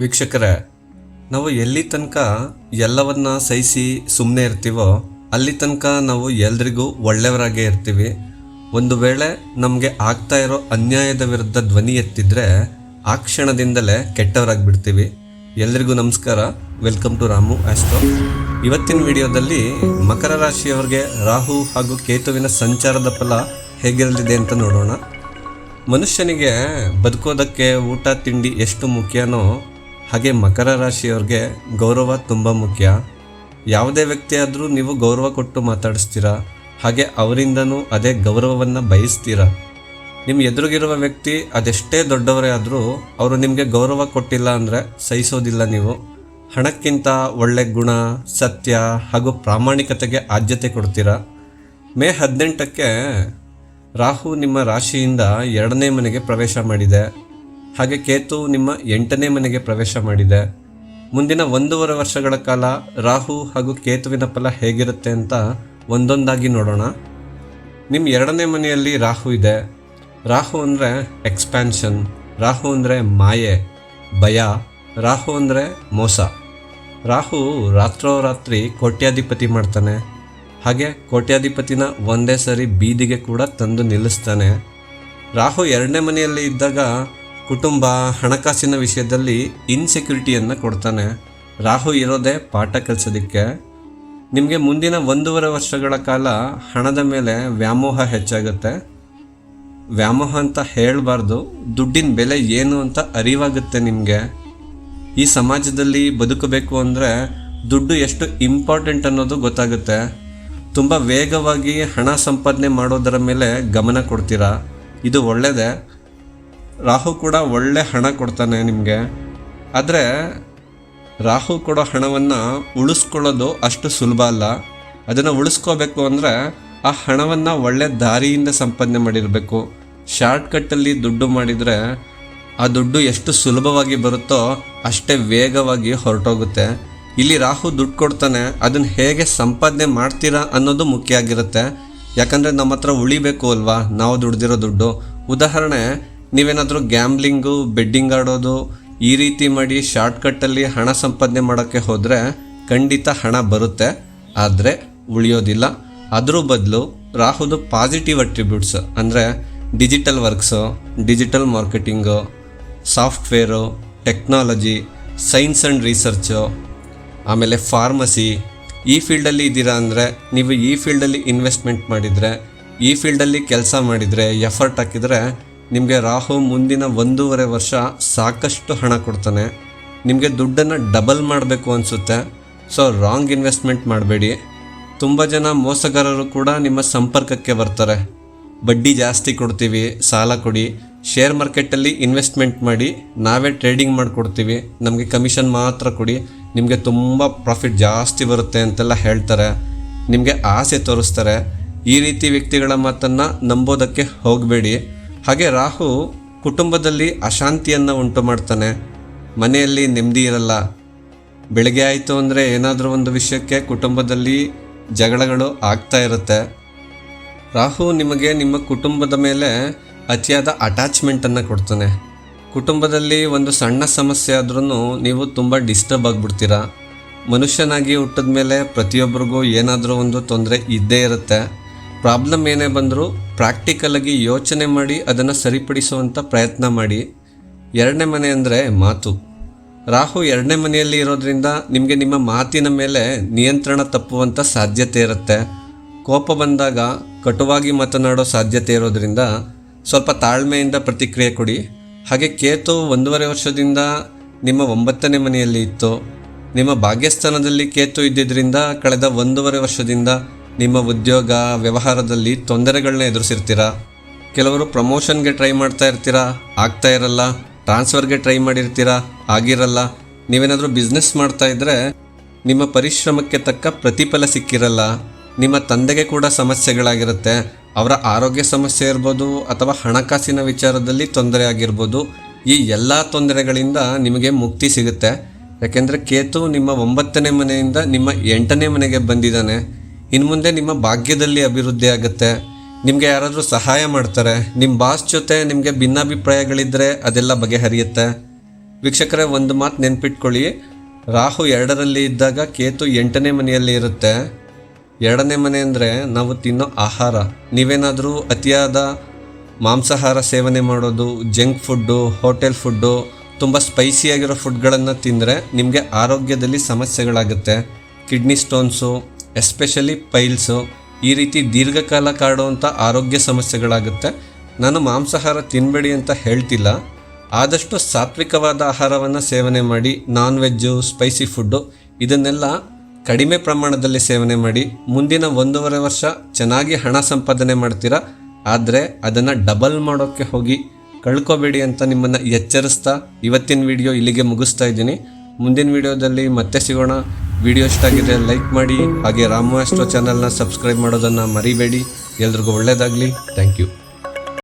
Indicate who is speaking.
Speaker 1: ವೀಕ್ಷಕರೇ, ನಾವು ಎಲ್ಲಿ ತನಕ ಎಲ್ಲವನ್ನ ಸಹಿಸಿ ಸುಮ್ಮನೆ ಇರ್ತೀವೋ, ಅಲ್ಲಿ ತನಕ ನಾವು ಎಲ್ರಿಗೂ ಒಳ್ಳೆಯವರಾಗೇ ಇರ್ತೀವಿ. ಒಂದು ವೇಳೆ ನಮಗೆ ಆಗ್ತಾ ಇರೋ ಅನ್ಯಾಯದ ವಿರುದ್ಧ ಧ್ವನಿ ಎತ್ತಿದ್ರೆ, ಆ ಕ್ಷಣದಿಂದಲೇ ಕೆಟ್ಟವರಾಗಿ ಬಿಡ್ತೀವಿ ಎಲ್ರಿಗೂ ನಮಸ್ಕಾರ. Welcome to Ramu Astro. ಇವತ್ತಿನ ವಿಡಿಯೋದಲ್ಲಿ ಮಕರ ರಾಶಿಯವರಿಗೆ ರಾಹು ಹಾಗೂ ಕೇತುವಿನ ಸಂಚಾರದ ಫಲ ಹೇಗಿರಲಿದೆ ಅಂತ ನೋಡೋಣ. ಮನುಷ್ಯನಿಗೆ ಬದುಕೋದಕ್ಕೆ ಊಟ, ತಿಂಡಿ ಎಷ್ಟು ಮುಖ್ಯನೋ ಹಾಗೆ ಮಕರ ರಾಶಿಯವ್ರಿಗೆ ಗೌರವ ತುಂಬ ಮುಖ್ಯ. ಯಾವುದೇ ವ್ಯಕ್ತಿಯಾದರೂ ನೀವು ಗೌರವ ಕೊಟ್ಟು ಮಾತಾಡಿಸ್ತೀರಾ? ಹಾಗೆ ಅವರಿಂದನೂ ಅದೇ ಗೌರವವನ್ನು ಬಯಸ್ತೀರಾ? ನಿಮ್ಮ ಎದುರಿಗಿರುವ ವ್ಯಕ್ತಿ ಅದೆಷ್ಟೇ ದೊಡ್ಡವರೇ ಆದರೂ ಅವರು ನಿಮಗೆ ಗೌರವ ಕೊಟ್ಟಿಲ್ಲ ಅಂದರೆ ಸಹಿಸೋದಿಲ್ಲ ನೀವು. ಹಣಕ್ಕಿಂತ ಒಳ್ಳೆ ಗುಣ, ಸತ್ಯ ಹಾಗೂ ಪ್ರಾಮಾಣಿಕತೆಗೆ ಆದ್ಯತೆ ಕೊಡ್ತೀರಾ? ಮೇ ಹದಿನೆಂಟಕ್ಕೆ ರಾಹು ನಿಮ್ಮ ರಾಶಿಯಿಂದ ಎರಡನೇ ಮನೆಗೆ ಪ್ರವೇಶ ಮಾಡಿದೆ. ಹಾಗೆ ಕೇತು ನಿಮ್ಮ ಎಂಟನೇ ಮನೆಗೆ ಪ್ರವೇಶ ಮಾಡಿದೆ. ಮುಂದಿನ ಒಂದೂವರೆ ವರ್ಷಗಳ ಕಾಲ ರಾಹು ಹಾಗೂ ಕೇತುವಿನ ಫಲ ಹೇಗಿರುತ್ತೆ ಅಂತ ಒಂದೊಂದಾಗಿ ನೋಡೋಣ. ನಿಮ್ಮ ಎರಡನೇ ಮನೆಯಲ್ಲಿ ರಾಹು ಇದೆ. ರಾಹು ಅಂದರೆ ಎಕ್ಸ್ಪ್ಯಾನ್ಷನ್ ರಾಹು ಅಂದರೆ ಮಾಯೆ, ಭಯ, ರಾಹು ಅಂದರೆ ಮೋಸ. ರಾಹು ರಾತ್ರೋರಾತ್ರಿ ಕೋಟ್ಯಾಧಿಪತಿ ಮಾಡ್ತಾನೆ. ಹಾಗೆ ಕೋಟ್ಯಾಧಿಪತಿನ ಒಂದೇ ಸರಿ ಬೀದಿಗೆ ಕೂಡ ತಂದು ನಿಲ್ಲಿಸ್ತಾನೆ. ರಾಹು ಎರಡನೇ ಮನೆಯಲ್ಲಿ ಇದ್ದಾಗ ಕುಟುಂಬ ಹಣಕಾಸಿನ ವಿಷಯದಲ್ಲಿ ಇನ್ಸೆಕ್ಯೂರಿಟಿಯನ್ನು ಕೊಡ್ತಾನೆ. ರಾಹು ಇರೋದೇ ಪಾಠ ಕಲಿಸೋದಕ್ಕೆ. ನಿಮಗೆ ಮುಂದಿನ ಒಂದೂವರೆ ವರ್ಷಗಳ ಕಾಲ ಹಣದ ಮೇಲೆ ವ್ಯಾಮೋಹ ಹೆಚ್ಚಾಗುತ್ತೆ. ವ್ಯಾಮೋಹ ಅಂತ ಹೇಳಬಾರ್ದು, ದುಡ್ಡಿನ ಬೆಲೆ ಏನು ಅಂತ ಅರಿವಾಗುತ್ತೆ ನಿಮಗೆ. ಈ ಸಮಾಜದಲ್ಲಿ ಬದುಕಬೇಕು ಅಂದರೆ ದುಡ್ಡು ಎಷ್ಟು ಇಂಪಾರ್ಟೆಂಟ್ ಅನ್ನೋದು ಗೊತ್ತಾಗುತ್ತೆ. ತುಂಬ ವೇಗವಾಗಿ ಹಣ ಸಂಪಾದನೆ ಮಾಡೋದರ ಮೇಲೆ ಗಮನ ಕೊಡ್ತೀರಾ? ಇದು ಒಳ್ಳೆಯದೇ ರಾಹು ಕೂಡ ಒಳ್ಳೆ ಹಣ ಕೊಡ್ತಾನೆ ನಿಮಗೆ. ಆದರೆ ರಾಹು ಕೊಡೋ ಹಣವನ್ನು ಉಳಿಸ್ಕೊಳ್ಳೋದು ಅಷ್ಟು ಸುಲಭ ಅಲ್ಲ. ಅದನ್ನು ಉಳಿಸ್ಕೋಬೇಕು ಅಂದರೆ ಆ ಹಣವನ್ನು ಒಳ್ಳೆ ದಾರಿಯಿಂದ ಸಂಪಾದನೆ ಮಾಡಿರಬೇಕು. ಶಾರ್ಟ್ಕಟ್ಟಲ್ಲಿ ದುಡ್ಡು ಮಾಡಿದರೆ ಆ ದುಡ್ಡು ಎಷ್ಟು ಸುಲಭವಾಗಿ ಬರುತ್ತೋ ಅಷ್ಟೇ ವೇಗವಾಗಿ ಹೊರಟೋಗುತ್ತೆ. ಇಲ್ಲಿ ರಾಹು ದುಡ್ಡು ಕೊಡ್ತಾನೆ, ಅದನ್ನು ಹೇಗೆ ಸಂಪಾದನೆ ಮಾಡ್ತೀರಾ ಅನ್ನೋದು ಮುಖ್ಯ ಆಗಿರುತ್ತೆ. ಯಾಕಂದರೆ ನಮ್ಮ ಹತ್ರ ಉಳಿಬೇಕು ಅಲ್ವಾ? ನಾವು ದುಡ್ದಿರೋ ದುಡ್ಡು. ಉದಾಹರಣೆ ನೀವೇನಾದರೂ ಗ್ಯಾಮ್ಲಿಂಗು ಬೆಡ್ಡಿಂಗ್ ಆಡೋದು, ಈ ರೀತಿ ಮಾಡಿ ಶಾರ್ಟ್ಕಟ್ಟಲ್ಲಿ ಹಣ ಸಂಪಾದನೆ ಮಾಡೋಕ್ಕೆ ಹೋದರೆ ಖಂಡಿತ ಹಣ ಬರುತ್ತೆ. ಆದರೆ ಉಳಿಯೋದಿಲ್ಲ. ಅದ್ರ ಬದಲು ರಾಹುದು ಪಾಸಿಟಿವ್ ಅಟ್ರಿಬ್ಯೂಟ್ಸ್ ಅಂದರೆ digital works digital marketing software technology science and research ಆಮೇಲೆ ಫಾರ್ಮಸಿ ಈ ಫೀಲ್ಡಲ್ಲಿ ಇದ್ದೀರಾ ಅಂದರೆ ನೀವು ಈ ಫೀಲ್ಡಲ್ಲಿ ಇನ್ವೆಸ್ಟ್ಮೆಂಟ್ ಮಾಡಿದರೆ, ಈ ಫೀಲ್ಡಲ್ಲಿ ಕೆಲಸ ಮಾಡಿದರೆ ಎಫರ್ಟ್ ಹಾಕಿದರೆ ನಿಮಗೆ ರಾಹು ಮುಂದಿನ ಒಂದೂವರೆ ವರ್ಷ ಸಾಕಷ್ಟು ಹಣ ಕೊಡ್ತಾನೆ. ನಿಮಗೆ ದುಡ್ಡನ್ನು ಡಬಲ್ ಮಾಡಬೇಕು ಅನಿಸುತ್ತೆ. ಸೊ ರಾಂಗ್ ಇನ್ವೆಸ್ಟ್ಮೆಂಟ್ ಮಾಡಬೇಡಿ. ತುಂಬ ಜನ ಮೋಸಗಾರರು ಕೂಡ ನಿಮ್ಮ ಸಂಪರ್ಕಕ್ಕೆ ಬರ್ತಾರೆ. ಬಡ್ಡಿ ಜಾಸ್ತಿ ಕೊಡ್ತೀವಿ, ಸಾಲ ಕೊಡಿ. ಶೇರ್ ಮಾರ್ಕೆಟಲ್ಲಿ ಇನ್ವೆಸ್ಟ್ಮೆಂಟ್ ಮಾಡಿ, ನಾವೇ ಟ್ರೇಡಿಂಗ್ ಮಾಡಿಕೊಡ್ತೀವಿ. ನಮಗೆ ಕಮಿಷನ್ ಮಾತ್ರ ಕೊಡಿ. ನಿಮಗೆ ತುಂಬ ಪ್ರಾಫಿಟ್ ಜಾಸ್ತಿ ಬರುತ್ತೆ ಅಂತೆಲ್ಲ ಹೇಳ್ತಾರೆ. ನಿಮಗೆ ಆಸೆ ತೋರಿಸ್ತಾರೆ. ಈ ರೀತಿ ವ್ಯಕ್ತಿಗಳ ಮಾತನ್ನು ನಂಬೋದಕ್ಕೆ ಹೋಗಬೇಡಿ. ಹಾಗೆ ರಾಹು ಕುಟುಂಬದಲ್ಲಿ ಅಶಾಂತಿಯನ್ನು ಉಂಟು ಮಾಡ್ತಾನೆ. ಮನೆಯಲ್ಲಿ ನೆಮ್ಮದಿ ಇರಲ್ಲ. ಬೆಳಗ್ಗೆ ಆಯಿತು ಅಂದರೆ ಏನಾದರೂ ಒಂದು ವಿಷಯಕ್ಕೆ ಕುಟುಂಬದಲ್ಲಿ ಜಗಳಗಳು ಆಗ್ತಾ ಇರುತ್ತೆ. ರಾಹು ನಿಮಗೆ ನಿಮ್ಮ ಕುಟುಂಬದ ಮೇಲೆ ಅತಿಯಾದ ಅಟ್ಯಾಚ್ಮೆಂಟನ್ನು ಕೊಡ್ತಾನೆ. ಕುಟುಂಬದಲ್ಲಿ ಒಂದು ಸಣ್ಣ ಸಮಸ್ಯೆ ಆದ್ರೂ ನೀವು ತುಂಬ ಡಿಸ್ಟರ್ಬ್ ಆಗಿಬಿಡ್ತೀರಾ. ಮನುಷ್ಯನಾಗಿ ಹುಟ್ಟಿದ ಮೇಲೆ ಪ್ರತಿಯೊಬ್ಬರಿಗೂ ಏನಾದರೂ ಒಂದು ತೊಂದರೆ ಇದ್ದೇ ಇರುತ್ತೆ. ಪ್ರಾಬ್ಲಮ್ ಏನೇ ಬಂದರೂ ಪ್ರಾಕ್ಟಿಕಲಾಗಿ ಯೋಚನೆ ಮಾಡಿ ಅದನ್ನು ಸರಿಪಡಿಸುವಂಥ ಪ್ರಯತ್ನ ಮಾಡಿ. ಎರಡನೇ ಮನೆ ಅಂದರೆ ಮಾತು. ರಾಹು ಎರಡನೇ ಮನೆಯಲ್ಲಿ ಇರೋದ್ರಿಂದ ನಿಮಗೆ ನಿಮ್ಮ ಮಾತಿನ ಮೇಲೆ ನಿಯಂತ್ರಣ ತಪ್ಪುವಂಥ ಸಾಧ್ಯತೆ ಇರುತ್ತೆ. ಕೋಪ ಬಂದಾಗ ಕಟುವಾಗಿ ಮಾತನಾಡೋ ಸಾಧ್ಯತೆ ಇರೋದ್ರಿಂದ ಸ್ವಲ್ಪ ತಾಳ್ಮೆಯಿಂದ ಪ್ರತಿಕ್ರಿಯೆ ಕೊಡಿ. ಹಾಗೆ ಕೇತು ಒಂದೂವರೆ ವರ್ಷದಿಂದ ನಿಮ್ಮ ಒಂಬತ್ತನೇ ಮನೆಯಲ್ಲಿ ಇತ್ತು. ನಿಮ್ಮ ಭಾಗ್ಯಸ್ಥಾನದಲ್ಲಿ ಕೇತು ಇದ್ದಿದ್ದರಿಂದ ಕಳೆದ ಒಂದೂವರೆ ವರ್ಷದಿಂದ ನಿಮ್ಮ ಉದ್ಯೋಗ, ವ್ಯವಹಾರದಲ್ಲಿ ತೊಂದರೆಗಳನ್ನ ಎದುರಿಸಿರ್ತೀರಾ? ಕೆಲವರು ಪ್ರಮೋಷನ್ಗೆ ಟ್ರೈ ಮಾಡ್ತಾ ಇರ್ತೀರಾ? ಆಗ್ತಾ ಇರಲ್ಲ. ಟ್ರಾನ್ಸ್ಫರ್ಗೆ ಟ್ರೈ ಮಾಡಿರ್ತೀರಾ? ಆಗಿರಲ್ಲ. ನೀವೇನಾದರೂ ಬಿಸ್ನೆಸ್ ಮಾಡ್ತಾ ಇದ್ದರೆ ನಿಮ್ಮ ಪರಿಶ್ರಮಕ್ಕೆ ತಕ್ಕ ಪ್ರತಿಫಲ ಸಿಕ್ಕಿರಲ್ಲ. ನಿಮ್ಮ ತಂದೆಗೆ ಕೂಡ ಸಮಸ್ಯೆಗಳಾಗಿರುತ್ತೆ. ಅವರ ಆರೋಗ್ಯ ಸಮಸ್ಯೆ ಇರ್ಬೋದು ಅಥವಾ ಹಣಕಾಸಿನ ವಿಚಾರದಲ್ಲಿ ತೊಂದರೆ ಆಗಿರ್ಬೋದು. ಈ ಎಲ್ಲ ತೊಂದರೆಗಳಿಂದ ನಿಮಗೆ ಮುಕ್ತಿ ಸಿಗುತ್ತೆ. ಯಾಕೆಂದರೆ ಕೇತು ನಿಮ್ಮ ಒಂಬತ್ತನೇ ಮನೆಯಿಂದ ನಿಮ್ಮ ಎಂಟನೇ ಮನೆಗೆ ಬಂದಿದ್ದಾನೆ. ಇನ್ನು ಮುಂದೆ ನಿಮ್ಮ ಭಾಗ್ಯದಲ್ಲಿ ಅಭಿವೃದ್ಧಿ ಆಗುತ್ತೆ. ನಿಮಗೆ ಯಾರಾದರೂ ಸಹಾಯ ಮಾಡ್ತಾರೆ. ನಿಮ್ಮ ಬಾಸ್ ಜೊತೆ ನಿಮಗೆ ಭಿನ್ನಾಭಿಪ್ರಾಯಗಳಿದ್ದರೆ ಅದೆಲ್ಲ ಬಗೆಹರಿಯುತ್ತೆ. ವೀಕ್ಷಕರೇ, ಒಂದು ಮಾತು ನೆನ್ಪಿಟ್ಕೊಳ್ಳಿ. ರಾಹು ಎರಡರಲ್ಲಿ ಇದ್ದಾಗ ಕೇತು ಎಂಟನೇ ಮನೆಯಲ್ಲಿ ಇರುತ್ತೆ. ಎರಡನೇ ಮನೆ ಅಂದರೆ ನಾವು ತಿನ್ನೋ ಆಹಾರ. ನೀವೇನಾದರೂ ಅತಿಯಾದ ಮಾಂಸಾಹಾರ ಸೇವನೆ ಮಾಡೋದು, ಜಂಕ್ ಫುಡ್ಡು, ಹೋಟೆಲ್ ಫುಡ್ಡು, ತುಂಬ ಸ್ಪೈಸಿಯಾಗಿರೋ ಫುಡ್ಗಳನ್ನು ತಿಂದರೆ ನಿಮಗೆ ಆರೋಗ್ಯದಲ್ಲಿ ಸಮಸ್ಯೆಗಳಾಗುತ್ತೆ. ಕಿಡ್ನಿ ಸ್ಟೋನ್ಸು ಎಸ್ಪೆಷಲಿ ಪೈಲ್ಸು, ಈ ರೀತಿ ದೀರ್ಘಕಾಲ ಕಾಡುವಂಥ ಆರೋಗ್ಯ ಸಮಸ್ಯೆಗಳಾಗುತ್ತೆ. ನಾನು ಮಾಂಸಾಹಾರ ತಿನ್ನಬೇಡಿ ಅಂತ ಹೇಳ್ತಿಲ್ಲ. ಆದಷ್ಟು ಸಾತ್ವಿಕವಾದ ಆಹಾರವನ್ನು ಸೇವನೆ ಮಾಡಿ ನಾನ್ ವೆಜ್ಜು ಸ್ಪೈಸಿ ಫುಡ್ಡು, ಇದನ್ನೆಲ್ಲ ಕಡಿಮೆ ಪ್ರಮಾಣದಲ್ಲಿ ಸೇವನೆ ಮಾಡಿ, ಮುಂದಿನ ಒಂದೂವರೆ ವರ್ಷ ಚೆನ್ನಾಗಿ ಹಣ ಸಂಪಾದನೆ ಮಾಡ್ತೀರಾ? ಆದರೆ ಅದನ್ನು ಡಬಲ್ ಮಾಡೋಕ್ಕೆ ಹೋಗಿ ಕಳ್ಕೊಬೇಡಿ ಅಂತ ನಿಮ್ಮನ್ನು ಎಚ್ಚರಿಸ್ತಾ ಇವತ್ತಿನ ವಿಡಿಯೋ ಇಲ್ಲಿಗೆ ಮುಗಿಸ್ತಾ ಇದ್ದೀನಿ. ಮುಂದಿನ ವಿಡಿಯೋದಲ್ಲಿ ಮತ್ತೆ ಸಿಗೋಣ. ವಿಡಿಯೋ ಇಷ್ಟ ಆಗಿದೆ ಲೈಕ್ ಮಾಡಿ, ಹಾಗೆ ರಾಮು ಅಸ್ಟ್ರೋ ಚಾನಲ್ನ ಸಬ್ಸ್ಕ್ರೈಬ್ ಮಾಡೋದನ್ನು ಮರಿಬೇಡಿ. ಎಲ್ರಿಗೂ ಒಳ್ಳೆಯದಾಗಲಿ ಥ್ಯಾಂಕ್ ಯು